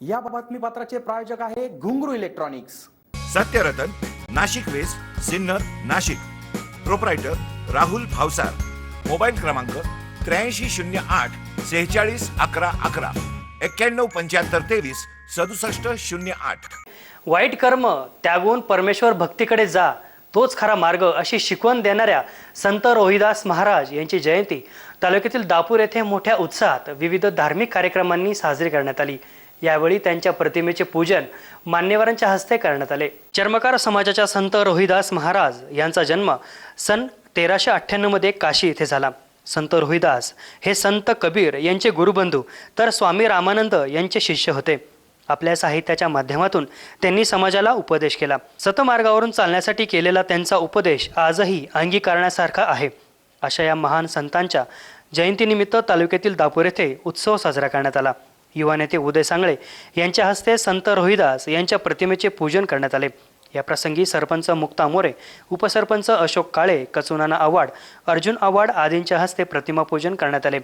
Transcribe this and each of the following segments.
या बातमीपत्राचे प्रायोजक आहे Ghungru electronics. Satyaratan Nashik west Sinnar Nashik. Proprietor Rahul Bhavsar. Mobile क्रमांक त्र्याऐंशी शून्य आठ सेहेचाळीस अकरा अकरा. एक्क्याण्णव पंच्याहत्तर तेवीस सदुसष्ट शून्य आठ. वाईट कर्म त्यागून परमेश्वर भक्तीकडे जा. तोच खरा मार्ग अशी शिकवण देणाऱ्या संत रोहिदास महाराज यांची जयंती. तालुक्यातील दापूर येथे मोठ्या उत्साहात विविध धार्मिक कार्यक्रमांनी साजरी करण्यात आली. यावेळी त्यांच्या प्रतिमेचे पूजन मान्यवरांच्या हस्ते करण्यात आले. चर्मकार समाजाच्या संत रोहिदास महाराज यांचा जन्म सन तेराशे अठ्ठ्याण्णवमध्ये काशी येथे झाला. संत रोहिदास हे संत कबीर यांचे गुरुबंधू तर स्वामी रामानंद यांचे शिष्य होते. आपल्या साहित्याच्या माध्यमातून त्यांनी समाजाला उपदेश केला. सतमार्गावरून चालण्यासाठी केलेला त्यांचा उपदेश आजही अंगीकारण्यासारखा आहे. अशा या महान संतांच्या जयंतीनिमित्त तालुक्यातील दापूर येथे उत्सव साजरा करण्यात आला. युवा नेते उदय सांगळे यांच्या हस्ते संत रोहिदास यांच्या प्रतिमेचे पूजन करण्यात आले. या प्रसंगी सरपंच मुक्ता मोरे उपसरपंच अशोक काळे कचुनाना आव्हाड अर्जुन आव्हाड आदींच्या हस्ते प्रतिमा पूजन करण्यात आले.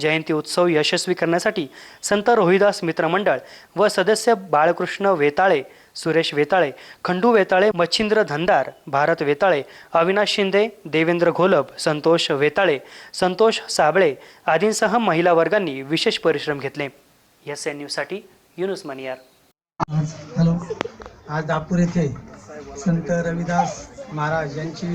जयंती उत्सव यशस्वी करण्यासाठी संत रोहिदास मित्रमंडळ व सदस्य बाळकृष्ण वेताळे सुरेश वेताळे खंडू वेताळे मच्छिंद्र धंदार भारत वेताळे अविनाश शिंदे देवेंद्र घोलप संतोष वेताळे संतोष साबळे आदींसह महिला वर्गांनी विशेष परिश्रम घेतले. एस एन न्यूजसाठी युनुस मनियार. आज हॅलो. आज दापूर येथे संत रविदास महाराज यांची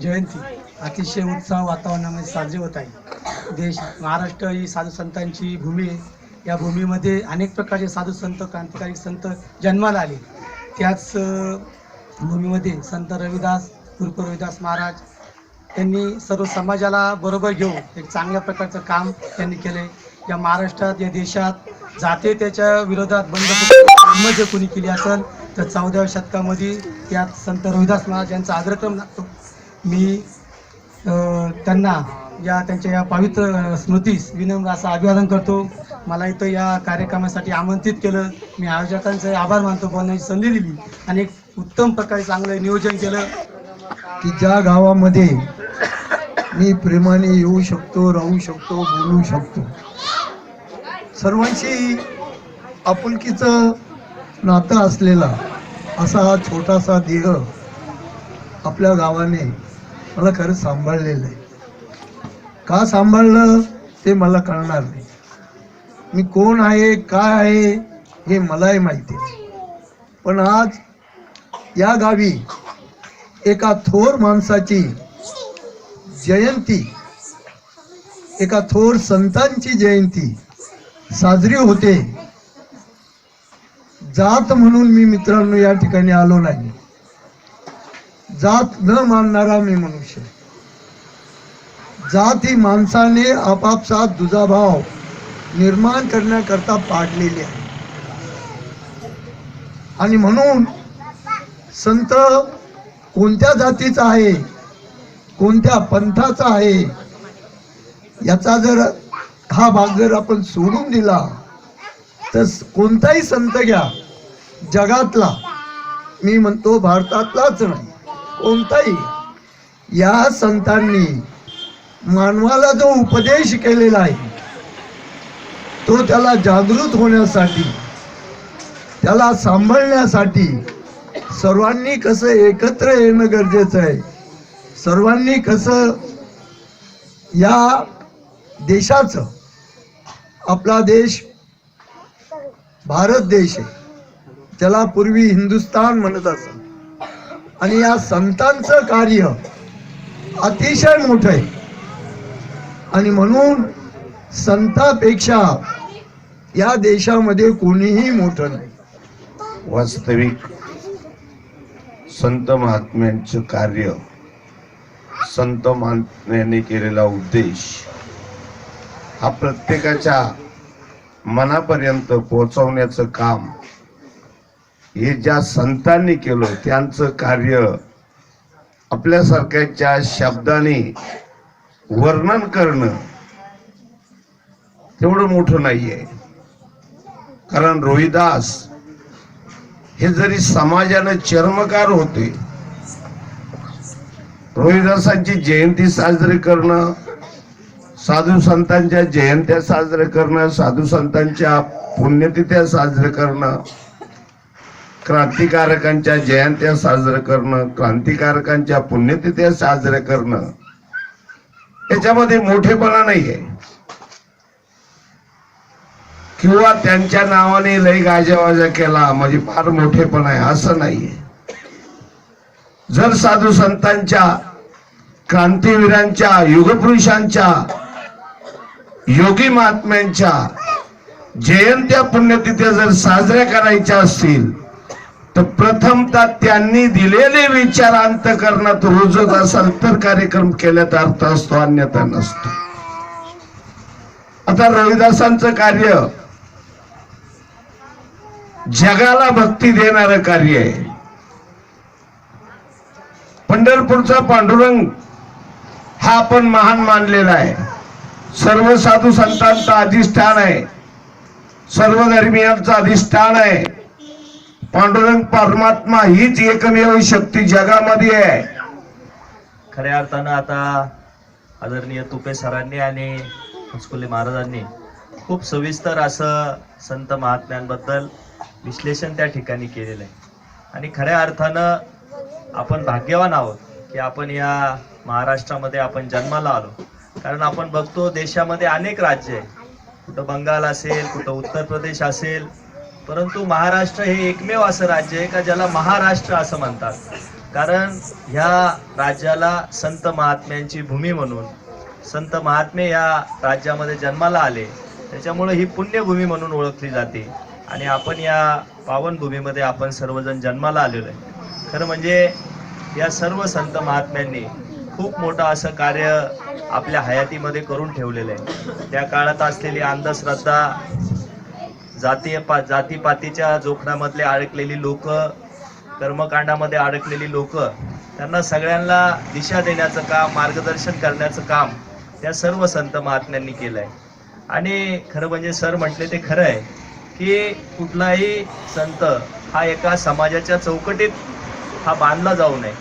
जयंती. अतिशय उत्साह वातावरणामध्ये साजरी होत आहे. देश महाराष्ट्र ही साधू संतांची भूमी आहे. या भूमीमध्ये अनेक प्रकारचे साधू संत क्रांतिकारी संत जन्माला आले. त्याच भूमीमध्ये संत रविदास उर्फ रविदास महाराज त्यांनी सर्व समाजाला बरोबर घेऊन एक चांगल्या प्रकारचं काम त्यांनी केले या महाराष्ट्रात या देशात जाते त्याच्या विरोधात बंद जर कोणी केली असेल तर चौदाव्या शतकामध्ये त्यात संत रोहिदास महाराज यांचा आग्रक्रम लागतो. मी त्यांना या त्यांच्या या पवित्र स्मृतीस विनम्र असं अभिवादन करतो. मला इथं या कार्यक्रमासाठी आमंत्रित केलं. मी आयोजकांचे आभार मानतो बोलण्याची संधी दिली. आणि एक उत्तम प्रकारे चांगलं नियोजन केलं. की ज्या गावामध्ये मी प्रेमाने येऊ शकतो राहू शकतो बोलू शकतो. सर्वांशी आपुलकीचं नातं असलेला असा हा छोटासा देह आपल्या गावाने मला खरंच सांभाळलेलं आहे. का सांभाळलं ते मला कळणार नाही. मी कोण आहे काय आहे हे मलाही माहिती पण आज या गावी एका थोर माणसाची जयंती. एका थोर संतांची जयंती. साजरी होते. जात म्हणून मी मित्रांनो या ठिकाणी आलो नाही. जात न मानणारा मी मनुष्य. जात ही माणसाने आपापसात दुजाभाव निर्माण करण्याकरता पाडलेली आहे. आणि म्हणून संत कोणत्या जातीचा आहे? कोणत्या पंथाचा आहे? याचा जर हा भाग जर आपण सोडून दिला तर कोणताही संत घ्या जगातला मी म्हणतो भारतातलाच नाही कोणताही. या संतांनी मानवाला जो उपदेश केलेला आहे तो त्याला जागृत होण्यासाठी त्याला सांभाळण्यासाठी सर्वांनी कसं एकत्र येणं गरजेचं आहे. सर्वांनी कसं या देशाचं आपला देश भारत देश आहे त्याला पूर्वी हिंदुस्तान म्हणत असत आणि या संतांचं कार्य अतिशय मोठं आहे. आणि म्हणून संतापेक्षा या देशामध्ये कोणीही मोठं नाही. वास्तविक संत महात्म्यांचं कार्य संत महात्म्याने केलेला उद्देश हा प्रत्येकाच्या मनापर्यंत पोहोचवण्याचं काम हे ज्या संतांनी केलं त्यांचं कार्य आपल्यासारख्याच्या शब्दाने वर्णन करणं तेवढं मोठं नाहीये. कारण रोहिदास हे जरी समाजानं चर्मकार होते रोहिदासांची जयंती साजरी करणं साधू संतांच्या जयंत्या साजरे करणं साधू संतांच्या पुण्यतिथ्या साजरे करणं क्रांतिकारकांच्या जयंत्या साजरे करणं क्रांतिकारकांच्या पुण्यतिथ्या साजरे करणं याच्यामध्ये मोठेपणा नाहीये. किंवा त्यांच्या नावाने लय गाजावाजा केला म्हणजे फार मोठेपणा आहे असं नाहीये. जर साधू संतांच्या क्रांतीवीरांच्या युगपुरुषांच्या योगी महात्म्यांच्या जयंत्या पुण्यतिथ्या जर साजऱ्या करायच्या असतील तर प्रथमतः त्यांनी दिलेले विचार अंतकरणात रुजत असाल तर कार्यक्रम केल्यात अर्थ असतो अन्यथा नसतो. आता रविदासांचं कार्य जगाला भक्ती देणारं कार्य आहे. पंढरपूरचा पांडुरंग हा आपण महान मानलेला आहे. सर्व साधू संतांचा अधिष्ठान आहे. सर्व धर्मियांचं अधिष्ठान आहे. पांडुरंग परमात्मा हीच एकमेव शक्ती जगामध्ये आहे. खऱ्या अर्थानं आता आदरणीय तुपे सरांनी आणि हंसकुले महाराजांनी खूप सविस्तर असं संत महात्म्यांबद्दल विश्लेषण त्या ठिकाणी केलेलं आहे. आणि खऱ्या अर्थानं आपण भाग्यवान आहोत की आपण या महाराष्ट्रामध्ये आपण जन्माला आलो. कारण आपण बघतो देशामध्ये अनेक राज्य आहे कुठं बंगाल असेल कुठं उत्तर प्रदेश असेल. परंतु महाराष्ट्र हे एकमेव असं राज्य आहे का ज्याला महाराष्ट्र असं म्हणतात? कारण ह्या राज्याला संत महात्म्यांची भूमी म्हणून संत महात्मे या राज्यामध्ये जन्माला आले. त्याच्यामुळे ही पुण्यभूमी म्हणून ओळखली जाते. आणि आपण या पावनभूमीमध्ये आपण सर्वजण जन्माला आलेलो आहे. खरं म्हणजे या सर्व संत महात्म्यांनी खूप मोठं असं कार्य आपल्या हयातीमध्ये करून ठेवलेलं आहे. त्या काळात असलेली अंधश्रद्धा जातीय पा जातीपातीच्या जोखडामधले अडकलेली लोक कर्मकांडामध्ये अडकलेली लोक त्यांना सगळ्यांना दिशा देण्याचं काम मार्गदर्शन करण्याचं काम त्या सर्व संत महात्म्यांनी केलं आहे आणि खरं म्हणजे सर म्हटले ते खरं आहे की कुठलाही संत हा एका समाजाच्या चौकटीत हा बांधला जाऊ नये.